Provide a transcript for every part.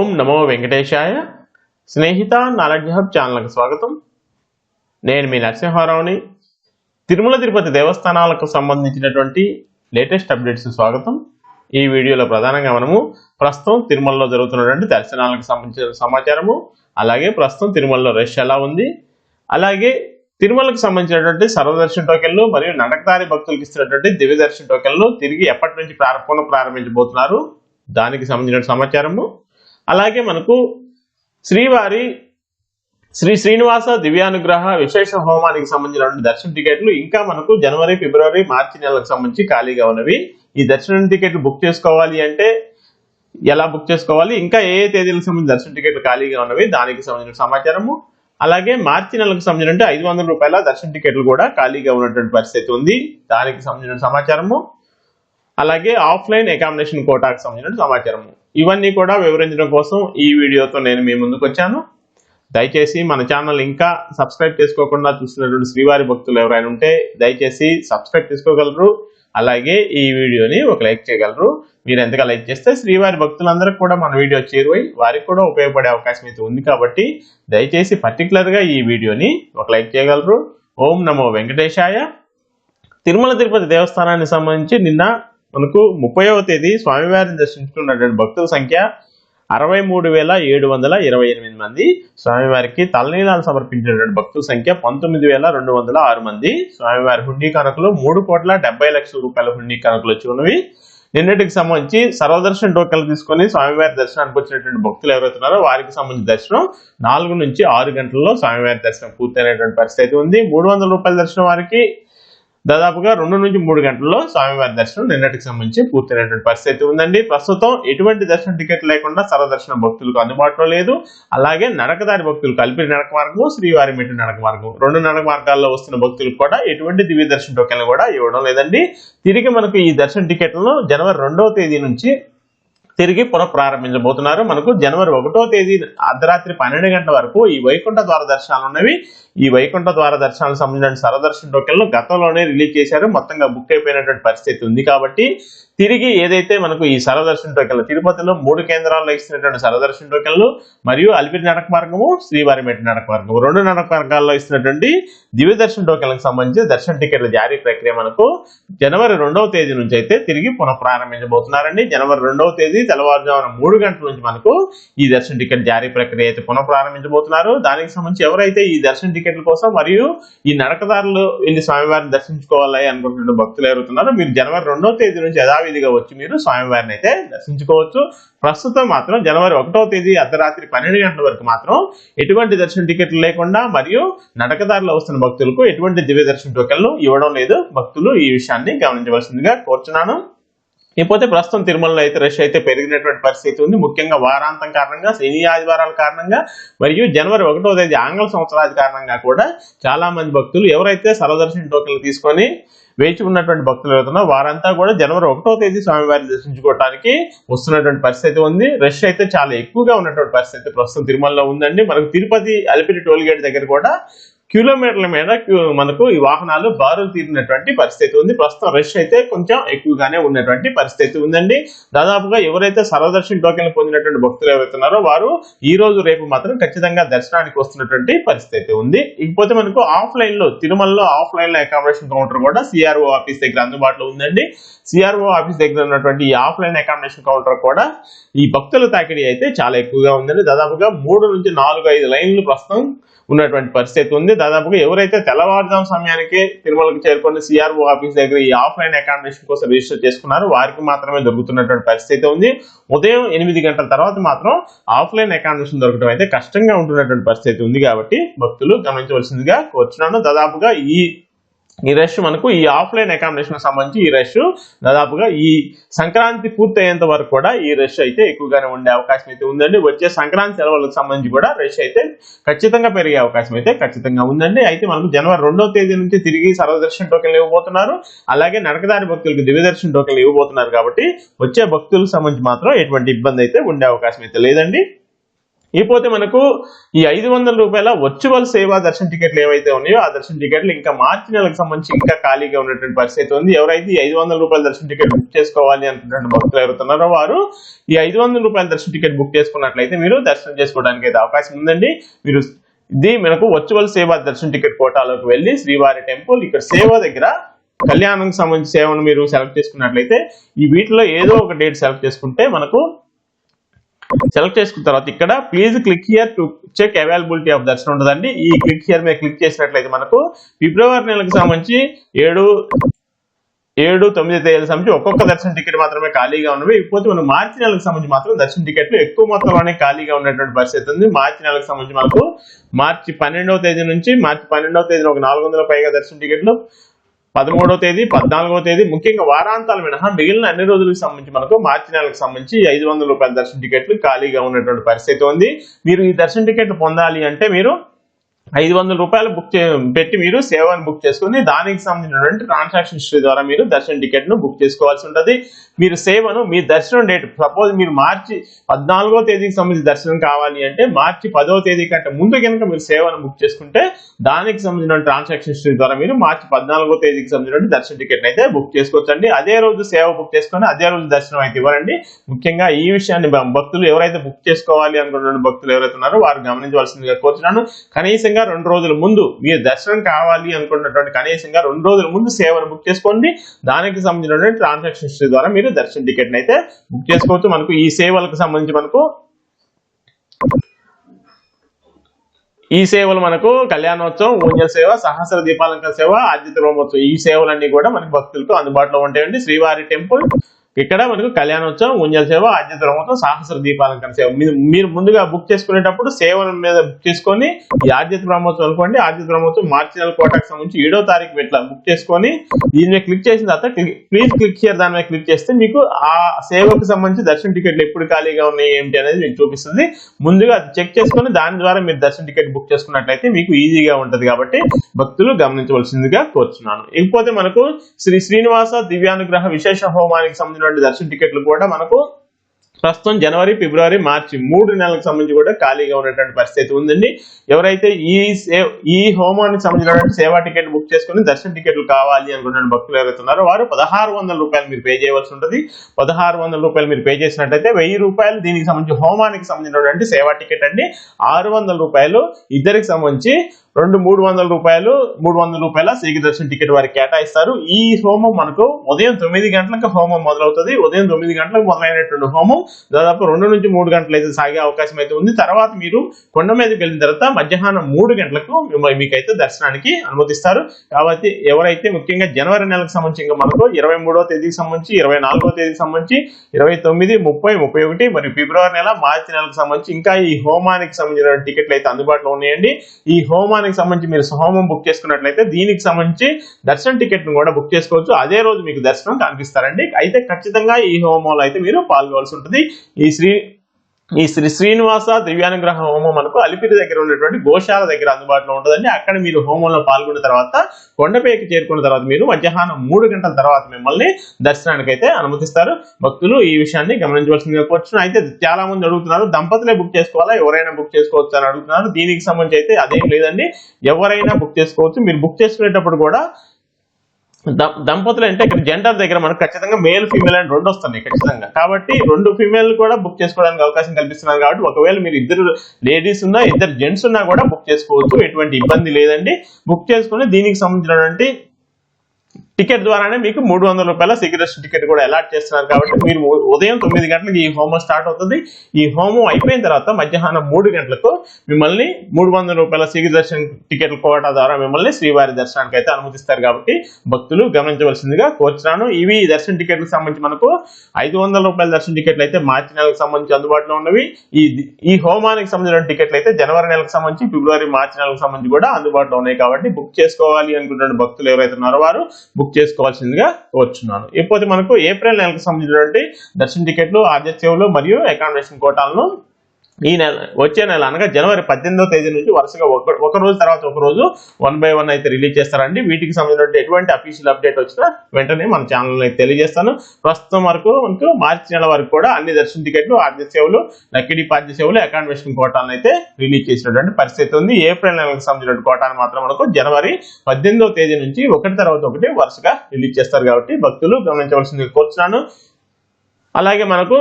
ఓం నమో వెంకటేశాయ. Snehitha knowledge hub ఛానల్కి స్వాగతం. నేను మీ నరసింహారావుని. తిరుమల తిరుపతి దేవస్థానాలకు సంబంధించినటువంటి లేటెస్ట్ అప్డేట్స్ స్వాగతం. ఈ వీడియోలో ప్రధానంగా మనము ప్రస్తుతం తిరుమలలో జరుగుతున్నటువంటి దర్శనాలకు సంబంధించిన సమాచారము అలాగే ప్రస్తుతం తిరుమలలో రష్ ఎలా ఉంది అలాగే తిరుమలకు సంబంధించినటువంటి సర్వదర్శన టోకెన్లు మరియు నడకదారి భక్తులకు ఇస్తున్నటువంటి దివ్య దర్శన టోకెన్లు తిరిగి ఎప్పటి నుంచి ప్రారంభంలో ప్రారంభించబోతున్నారు దానికి సంబంధించిన సమాచారము. అలాగే మనకు శ్రీవారి శ్రీ శ్రీనివాస దివ్యానుగ్రహ విశేష హోమానికి సంబంధించినటువంటి దర్శన టికెట్లు ఇంకా మనకు జనవరి ఫిబ్రవరి మార్చి నెలకు సంబంధించి ఖాళీగా ఉన్నవి. ఈ దర్శనం టికెట్లు బుక్ చేసుకోవాలి అంటే ఎలా బుక్ చేసుకోవాలి? ఇంకా ఏ ఏ తేదీలకు సంబంధించి దర్శన టికెట్లు ఖాళీగా ఉన్నవి? దానికి సంబంధించిన సమాచారము. అలాగే మార్చి నెలకు సంబంధించిన ఐదు వందల రూపాయల దర్శన టికెట్లు కూడా ఖాళీగా ఉన్నటువంటి పరిస్థితి ఉంది. దానికి సంబంధించిన సమాచారము. అలాగే ఆఫ్లైన్ అకామిడేషన్ కోటాకు సంబంధించిన సమాచారము. ఇవన్నీ కూడా వివరించడం కోసం ఈ వీడియోతో నేను మీ ముందుకు వచ్చాను. దయచేసి మన ఛానల్ ఇంకా సబ్స్క్రైబ్ చేసుకోకుండా చూసినటువంటి శ్రీవారి భక్తులు ఎవరైనా ఉంటే దయచేసి సబ్స్క్రైబ్ చేసుకోగలరు. అలాగే ఈ వీడియోని ఒక లైక్ చేయగలరు. మీరు ఎంతగా లైక్ చేస్తే శ్రీవారి భక్తులందరికీ కూడా మన వీడియో చేరువై వారికి కూడా ఉపయోగపడే అవకాశం అయితే ఉంది కాబట్టి దయచేసి పర్టికులర్గా ఈ వీడియోని ఒక లైక్ చేయగలరు. ఓం నమో వెంకటేశాయ. తిరుమల తిరుపతి దేవస్థానానికి సంబంధించి నిన్న మనకు ముప్పైవ తేదీ స్వామివారిని దర్శించుకున్నటువంటి భక్తుల సంఖ్య అరవై మూడు వేల ఏడు వందల ఇరవై ఎనిమిది మంది. స్వామివారికి తలనీలాలు సమర్పించినటువంటి భక్తుల సంఖ్య పంతొమ్మిది వేల రెండు వందల ఆరు మంది. స్వామివారి హుండీ కనుకలు మూడు కోట్ల డెబ్బై లక్షల రూపాయల హుండీ కనుకలు వచ్చి ఉన్నవి. నిన్నటికి సంబంధించి సర్వదర్శన టోకెన్లు తీసుకొని స్వామివారి దర్శనానికి వచ్చినటువంటి భక్తులు ఎవరైతున్నారో వారికి సంబంధించి దర్శనం నాలుగు నుంచి ఆరు గంటల్లో స్వామివారి దర్శనం పూర్తయినటువంటి పరిస్థితి ఉంది. మూడు వందల రూపాయల దర్శనం వారికి దాదాపుగా రెండు నుంచి మూడు గంటల్లో స్వామివారి దర్శనం నిన్నటికి సంబంధించి పూర్తయినటువంటి పరిస్థితి ఉందండి. ప్రస్తుతం ఎటువంటి దర్శన టికెట్ లేకుండా సర్వదర్శన భక్తులకు అందుబాటులో లేదు. అలాగే నడకదారి భక్తులు కలిపి నడక మార్గం శ్రీవారి మెట్టు నడక మార్గం రెండు నడక మార్గాల్లో వస్తున్న భక్తులకు కూడా ఎటువంటి దివ్య దర్శన టోకెన్లు కూడా ఇవ్వడం లేదండి. తిరిగి మనకు ఈ దర్శన టికెట్లను జనవరి రెండవ తేదీ నుంచి తిరిగి పునః ప్రారంభించబోతున్నారు మనకు జనవరి ఒకటో తేదీ అర్ధరాత్రి పన్నెండు గంటల వరకు ఈ వైకుంఠ ద్వార దర్శనాలు ఉన్నవి. ఈ వైకుంఠ ద్వార దర్శనాలకు సంబంధించిన సరదర్శన టోకెన్లు గతంలోనే రిలీజ్ చేశారు. మొత్తంగా బుక్ అయిపోయినటువంటి పరిస్థితి ఉంది కాబట్టి తిరిగి ఏదైతే మనకు ఈ సరదర్శన టోకెన్లు తిరుపతిలో మూడు కేంద్రాల్లో ఇస్తున్నటువంటి సరదర్శన టోకెన్లు మరియు అలిపిరి నడక మార్గము శ్రీవారి నడక మార్గము. రెండు నడక మార్గాల్లో ఇస్తున్నటువంటి దివ్య దర్శన టోకెన్లకు సంబంధించి దర్శన టికెట్ల జారీ ప్రక్రియ మనకు జనవరి రెండవ తేదీ నుంచి అయితే తిరిగి పునః ప్రారంభించబోతున్నారండి. జనవరి రెండవ తేదీ తెల్లవారుజామున మూడు గంటల నుంచి మనకు ఈ దర్శన టికెట్ జారీ ప్రక్రియ అయితే పునః ప్రారంభించబోతున్నారు. దానికి సంబంధించి ఎవరైతే ఈ దర్శన టికెట్ల కోసం మరియు ఈ నడకదారులు వెళ్ళి స్వామివారిని దర్శించుకోవాలి అనుకుంటున్న భక్తులు ఎవరుతున్నారో మీరు జనవరి రెండవ తేదీ నుంచి యథావిధిగా వచ్చి మీరు స్వామివారిని అయితే దర్శించుకోవచ్చు. ప్రస్తుతం మాత్రం జనవరి ఒకటో తేదీ అర్ధరాత్రి పన్నెండు గంటల వరకు మాత్రం ఎటువంటి దర్శన టికెట్లు లేకుండా మరియు నడకదారులు వస్తున్న భక్తులకు ఎటువంటి దివ్య దర్శన టోకెన్లు ఇవ్వడం లేదు. భక్తులు ఈ విషయాన్ని గమనించవలసిందిగా కోరుచున్నాను. ఇకపోతే ప్రస్తుతం తిరుమలలో అయితే రష్ అయితే పెరిగినటువంటి పరిస్థితి ఉంది. ముఖ్యంగా వారాంతం కారణంగా శని ఆదివారాల కారణంగా మరియు జనవరి ఒకటో తేదీ ఆంగ్ల సంవత్సరాది కారణంగా కూడా చాలా మంది భక్తులు ఎవరైతే సర్వదర్శన టోకెన్లు తీసుకొని వేచి ఉన్నటువంటి భక్తులు ఎవరుతున్నారో వారంతా కూడా జనవరి ఒకటో తేదీ స్వామివారిని దర్శించుకోవడానికి వస్తున్నటువంటి పరిస్థితి ఉంది. రష్ అయితే చాలా ఎక్కువగా ఉన్నటువంటి పరిస్థితి. ప్రస్తుతం తిరుమలలో ఉందండి. మనకు తిరుపతి అలిపిరి టోల్ గేట్ దగ్గర కూడా కిలోమీటర్ల మీద మనకు ఈ వాహనాలు బారులు తీరినటువంటి పరిస్థితి ఉంది. ప్రస్తుతం రష్ అయితే కొంచెం ఎక్కువగానే ఉన్నటువంటి పరిస్థితి ఉందండి. దాదాపుగా ఎవరైతే సర్వదర్శన్ టోకెన్లు పొందినటువంటి భక్తులు ఎవరైతున్నారో వారు ఈ రోజు రేపు మాత్రం ఖచ్చితంగా దర్శనానికి వస్తున్నటువంటి పరిస్థితి ఉంది. ఇకపోతే మనకు ఆఫ్లైన్లో తిరుమలలో ఆఫ్లైన్లో అకామిడేషన్ కౌంటర్ కూడా సిఆర్ఓ ఆఫీస్ దగ్గర అందుబాటులో ఉందండి. సిఆర్ఓ ఆఫీస్ దగ్గర ఉన్నటువంటి ఈ ఆఫ్లైన్ అకామిడేషన్ కౌంటర్ కూడా ఈ భక్తుల తాకిడి అయితే చాలా ఎక్కువగా ఉందండి. దాదాపుగా మూడు నుంచి నాలుగు ఐదు లైన్లు ప్రస్తుతం ఉన్నటువంటి పరిస్థితి ఉంది. దాదాపుగా ఎవరైతే తెల్లవారుజాము సమయానికి తిరుమలకు చేరుకుని సిఆర్ఓ ఆఫీస్ దగ్గర ఈ ఆఫ్లైన్ అకామిడేషన్ కోసం రిజిస్టర్ చేసుకున్నారు వారికి మాత్రమే దొరుకుతున్నటువంటి పరిస్థితి ఉంది. ఉదయం ఎనిమిది గంటల తర్వాత మాత్రం ఆఫ్లైన్ అకామిడేషన్ దొరకడం అయితే కష్టంగా ఉంటున్నటువంటి పరిస్థితి ఉంది కాబట్టి భక్తులు గమనించవలసిందిగా కోరుచున్నాను. దాదాపుగా ఈ ఈ రష్ మనకు ఈ ఆఫ్లైన్ అకామిడేషన్ సంబంధించి ఈ రష్ దాదాపుగా ఈ సంక్రాంతి పూర్తయ్యేంత వరకు కూడా ఈ రష్ అయితే ఎక్కువగానే ఉండే అవకాశం అయితే ఉందండి. వచ్చే సంక్రాంతి సెలవులకు సంబంధించి కూడా రష్ అయితే ఖచ్చితంగా పెరిగే అవకాశం అయితే ఖచ్చితంగా ఉందండి. అయితే మనకు జనవరి రెండో తేదీ నుంచి తిరిగి సర్వదర్శన టోకెన్లు ఇవ్వబోతున్నారు. అలాగే నడకదారి భక్తులకు దివ్యదర్శన టోకెన్లు ఇవ్వబోతున్నారు కాబట్టి వచ్చే భక్తులకు సంబంధించి మాత్రం ఎటువంటి ఇబ్బంది అయితే ఉండే అవకాశం అయితే లేదండి. ఇకపోతే మనకు ఈ ఐదు వందల రూపాయల వర్చువల్ సేవా దర్శన టికెట్లు ఏవైతే ఉన్నాయో ఆ దర్శన టికెట్లు ఇంకా మార్చి నెలకు సంబంధించి ఇంకా ఖాళీగా ఉన్నటువంటి పరిస్థితి ఉంది. ఎవరైతే ఈ ఐదు వందల రూపాయల దర్శన టికెట్ బుక్ చేసుకోవాలి అనుకున్నటువంటి భక్తులు ఎవరుతున్నారో వారు ఈ ఐదు వందల రూపాయల దర్శన టికెట్ బుక్ చేసుకున్నట్లయితే మీరు దర్శనం చేసుకోవడానికి అయితే అవకాశం ఉందండి. మీరు ఇది మనకు వర్చువల్ సేవా దర్శన టికెట్ కోటాలోకి వెళ్ళి శ్రీవారి టెంపుల్ ఇక్కడ సేవ దగ్గర కళ్యాణం సంబంధించి సేవను మీరు సెలెక్ట్ చేసుకున్నట్లయితే ఈ వీటిలో ఏదో ఒక డేట్ సెలెక్ట్ చేసుకుంటే మనకు సెలెక్ట్ చేసుకున్న తర్వాత ఇక్కడ please click here to check availability of darshanam ఉంటుందండి ఈ క్లిక్ హియర్ మీద క్లిక్ చేసినట్లయితే మనకు ఫిబ్రవరి నెలకు సంబంధించి ఏడు ఏడు తొమ్మిది తేదీల సంబంధించి ఒక్కొక్క దర్శన టికెట్ మాత్రమే ఖాళీగా ఉన్నవి. ఇకపోతే మనం మార్చి నెలకు సంబంధించి మాత్రం దర్శన టికెట్లు ఎక్కువ మొత్తంలోనే ఖాళీగా ఉన్నటువంటి పరిస్థితి ఉంది. మార్చి నెలకు సంబంధించి మనకు మార్చి పన్నెండవ తేదీ నుంచి మార్చి పన్నెండవ తేదీన ఒక నాలుగు వందల పైగా దర్శన టికెట్లు పదమూడవ తేదీ పద్నాలుగో తేదీ ముఖ్యంగా వారాంతాలు మినహా మిగిలిన అన్ని రోజులకు సంబంధించి మనకు మార్చి నెలకు సంబంధించి ఐదు వందల రూపాయల దర్శన టికెట్లు ఖాళీగా ఉన్నటువంటి పరిస్థితి ఉంది. మీరు ఈ దర్శన టికెట్లు పొందాలి అంటే మీరు ఐదు వందల రూపాయలు బుక్ చే పెట్టి మీరు సేవను బుక్ చేసుకుని దానికి సంబంధించినటువంటి ట్రాన్సాక్షన్ హిస్టరీ ద్వారా మీరు దర్శన టికెట్ను బుక్ చేసుకోవాల్సి ఉంటుంది. మీరు సేవను మీ దర్శనం డేట్ సపోజ్ మీరు మార్చి పద్నాలుగో తేదీకి సంబంధించి దర్శనం కావాలి అంటే మార్చి పదో తేదీ కంటే ముందు కనుక మీరు సేవను బుక్ చేసుకుంటే దానికి సంబంధించిన ట్రాన్సాక్షన్ హిస్టరీ ద్వారా మీరు మార్చి పద్నాలుగో తేదీకి సంబంధించిన దర్శన టికెట్ అయితే బుక్ చేసుకోవచ్చండి. అదే రోజు సేవ బుక్ చేసుకొని అదే రోజు దర్శనం అయితే ఇవ్వాలండి ముఖ్యంగా ఈ విషయాన్ని భక్తులు ఎవరైతే బుక్ చేసుకోవాలి అనుకుంటున్న భక్తులు ఎవరైతే ఉన్నారో వారు గమనించవలసిందిగా కోరుతున్నాను కనీసంగా రెండు రోజుల ముందు మీరు దర్శనం కావాలి అనుకున్నటువంటి కనీసంగా రెండు రోజుల ముందు సేవను బుక్ చేసుకోండి. దానికి సంబంధించినటువంటి ట్రాన్సాక్షన్ హిస్టరీ ద్వారా మీరు దర్శన టికెట్ అయితే బుక్ చేసుకోవచ్చు. మనకు ఈ సేవలకు సంబంధించి మనకు ఈ సేవలు మనకు కళ్యాణోత్సవం ఊంజ సేవ సహస్ర దీపాలంకర సేవ ఆద్యత బ్రహ్మోత్సవం ఈ సేవలన్నీ కూడా మనకి భక్తులకు అందుబాటులో ఉంటాయండి. శ్రీవారి టెంపుల్ ఇక్కడ మనకు కళ్యాణోత్సవం ఉంజల సేవ ఆద్యత సాహస దీపాలంకరణ సేవ. మీరు- మీరు ముందుగా బుక్ చేసుకునేటప్పుడు సేవల మీద బుక్ చేసుకొని ఈ ఆద్యత బ్రహ్మోత్సవం అనుకోండి ఆద్యత బ్రహ్మోత్సవం మార్చి నెల కోటకు సంబంధించి ఏడో తారీఖు ఇట్లా బుక్ చేసుకొని దీని మీద క్లిక్ చేసిన తర్వాత ప్లీజ్ క్లిక్ చేయర్ దాని మీద క్లిక్ చేస్తే మీకు ఆ సేవకు సంబంధించి దర్శన టికెట్లు ఎప్పుడు ఖాళీగా ఉన్నాయి ఏంటి అనేది మీకు చూపిస్తుంది. ముందుగా అది చెక్ చేసుకొని దాని ద్వారా మీరు దర్శన టికెట్ బుక్ చేసుకున్నట్లయితే మీకు ఈజీగా ఉంటది కాబట్టి భక్తులు గమనించవలసిందిగా కోరుతున్నాను ఇకపోతే మనకు శ్రీ శ్రీనివాస దివ్యానుగ్రహ విశేష హోమానికి సంబంధించిన దర్శన టికెట్లు కూడా మనకు ప్రస్తుతం జనవరి ఫిబ్రవరి మార్చి మూడు నెలలకు సంబంధించి కూడా ఖాళీగా ఉన్నటువంటి పరిస్థితి ఉందండి. ఎవరైతే ఈ సే- ఈ హోమానికి సంబంధించినటువంటి సేవా టికెట్ బుక్ చేసుకుని దర్శన టికెట్లు కావాలి అనుకున్న భక్తులు ఎవరైతున్నారో వారు పదహారు వందల రూపాయలు మీరు పే చేయవలసి ఉంటుంది. పదహారు వందల రూపాయలు మీరు పే చేసినట్టయితే వెయ్యి రూపాయలు దీనికి సంబంధించి హోమానికి సంబంధించినటువంటి సేవా టికెట్ అండి. ఆరు వందల రూపాయలు ఇద్దరికి సంబంధించి రెండు మూడు వందల రూపాయలు మూడు వందల రూపాయల శీఘ్ర దర్శన టికెట్ వారికి కేటాయిస్తారు. ఈ హోమం మనకు ఉదయం తొమ్మిది గంటలకు హోమం మొదలవుతుంది. ఉదయం తొమ్మిది గంటలకు మొదలైనటువంటి హోమం దాదాపు రెండు నుంచి మూడు గంటలు అయితే సాగే అవకాశం అయితే ఉంది. తర్వాత మీరు కొండ మీదకి వెళ్ళిన తర్వాత మధ్యాహ్నం మూడు గంటలకు మీకైతే దర్శనానికి అనుమతిస్తారు. కాబట్టి ఎవరైతే ముఖ్యంగా జనవరి నెలకు సంబంధించి ఇంకా మనకు ఇరవై మూడో తేదీకి సంబంధించి ఇరవై నాలుగో తేదీకి సంబంధించి ఇరవై తొమ్మిది ముప్పై ముప్పై ఒకటి మరియు ఫిబ్రవరి నెల మార్చి నెలకు సంబంధించి ఇంకా ఈ హోమానికి సంబంధించిన టికెట్లు అయితే అందుబాటులో ఉన్నాయండి. ఈ హోమానికి సంబంధించి మీరు హోమం బుక్ చేసుకున్నట్లయితే దీనికి సంబంధించి దర్శనం టికెట్ను కూడా బుక్ చేసుకోవచ్చు. అదే రోజు మీకు దర్శనం కనిపిస్తారండి. అయితే ఖచ్చితంగా ఈ హోమంలో అయితే మీరు పాల్గొవాల్సి ఉంటుంది. ఈ శ్రీ ఈ శ్రీ శ్రీనివాస దివ్యానుగ్రహ హోమం మనకు అలిపిరి దగ్గర ఉన్నటువంటి గోశాల దగ్గర అందుబాటులో ఉంటుందండి. అక్కడ మీరు హోమంలో పాల్గొన్న తర్వాత కొండపైకి చేరుకున్న తర్వాత మీరు మధ్యాహ్నం మూడు గంటల తర్వాత మిమ్మల్ని దర్శనానికి అయితే అనుమతిస్తారు. భక్తులు ఈ విషయాన్ని గమనించవలసిందిగా కోరుచున్నాను. అయితే చాలా మంది అడుగుతున్నారు దంపతులే బుక్ చేసుకోవాలా? ఎవరైనా బుక్ చేసుకోవచ్చు అని అడుగుతున్నారు. దీనికి సంబంధించి అయితే అదేం లేదండి. ఎవరైనా బుక్ చేసుకోవచ్చు. మీరు బుక్ చేసుకునేటప్పుడు కూడా దంపతులు అంటే ఇక్కడ జెండర్ దగ్గర మనకు ఖచ్చితంగా మేల్ ఫీమేల్ అని రెండు వస్తున్నాయి ఖచ్చితంగా. కాబట్టి రెండు ఫీమేల్ కూడా బుక్ చేసుకోవడానికి అవకాశం కల్పిస్తున్నారు కాబట్టి ఒకవేళ మీరు ఇద్దరు లేడీస్ ఉన్నా ఇద్దరు జెంట్స్ ఉన్నా కూడా బుక్ చేసుకోవచ్చు. ఎటువంటి ఇబ్బంది లేదండి. బుక్ చేసుకుని దీనికి సంబంధించినటువంటి టికెట్ ద్వారానే మీకు మూడు వందల రూపాయల సిగరెట్ టికెట్ కూడా అలాట్ చేస్తున్నారు కాబట్టి మీరు ఉదయం తొమ్మిది గంటలకు ఈ హోమం స్టార్ట్ అవుతుంది. ఈ హోమం అయిపోయిన తర్వాత మధ్యాహ్నం మూడు గంటలకు మిమ్మల్ని మూడు వందల రూపాయల సిగి దర్శన టికెట్ల కోటా ద్వారా మిమ్మల్ని శ్రీవారి దర్శనానికి అయితే అనుమతిస్తారు కాబట్టి భక్తులు గమనించవలసిందిగా కోరుతున్నాను ఇవి దర్శన టికెట్లకు సంబంధించి మనకు ఐదు వందల రూపాయల దర్శన టికెట్లు అయితే మార్చి నెలకు సంబంధించి అందుబాటులో ఉన్నవి. ఈ ఈ హోమానికి సంబంధించిన టికెట్లు అయితే జనవరి నెలకు సంబంధించి ఫిబ్రవరి మార్చి నెలకు సంబంధించి కూడా అందుబాటులో ఉన్నాయి కాబట్టి బుక్ చేసుకోవాలి అనుకుంటున్న భక్తులు ఎవరైతే ఉన్నారో వారు బుక్ చేసుకోవాల్సిందిగా కోరుచున్నాను. ఇకపోతే మనకు ఏప్రిల్ నెలకు సంబంధించినటువంటి దర్శన టికెట్లు ఆర్జెస్ సేవలు మరియు అకామిడేషన్ కోటాలను ఈ నెల వచ్చే నెల అనగా జనవరి పద్దెనిమిదో తేదీ నుంచి వరుసగా ఒక ఒక రోజు తర్వాత ఒక రోజు వన్ బై వన్ అయితే రిలీజ్ చేస్తారండి. వీటికి సంబంధించిన ఎటువంటి అఫీషియల్ అప్డేట్ వచ్చినా వెంటనే మన ఛానల్ అయితే తెలియజేస్తాను. ప్రస్తుతం వరకు మనకు మార్చి నెల వరకు కూడా అన్ని దర్శన టికెట్లు ఆర్థిక సేవలు లక్కిడి పాద్య సేవలు అకామిడేషన్ కోటాలను అయితే రిలీజ్ చేసినటువంటి పరిస్థితి ఉంది. ఏప్రిల్ నెలకు సంబంధించిన కోటాను మాత్రం మనకు జనవరి పద్దెనిమిదో తేదీ నుంచి ఒకటి తర్వాత ఒకటి వరుసగా రిలీజ్ చేస్తారు కాబట్టి భక్తులు గమనించవలసింది కోరుతున్నాను అలాగే మనకు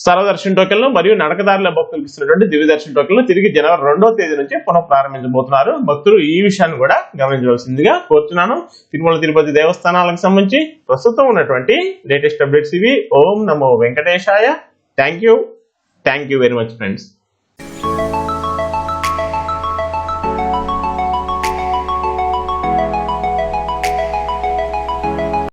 సర్వదర్శన టోకెన్లు మరియు నడకదారుల భక్తులకు ఇస్తున్నటువంటి దివ్యదర్శన టోకెన్లు తిరిగి జనవరి రెండో తేదీ నుంచి పునః ప్రారంభించబోతున్నారు భక్తులు ఈ విషయాన్ని కూడా గమనించవలసిందిగా కోరుతున్నాను తిరుమల తిరుపతి దేవస్థానాలకు సంబంధించి ప్రస్తుతం ఉన్నటువంటి లేటెస్ట్ అప్డేట్స్ ఇవి. ఓం నమో వెంకటేశాయ. Thank you thank you very much friends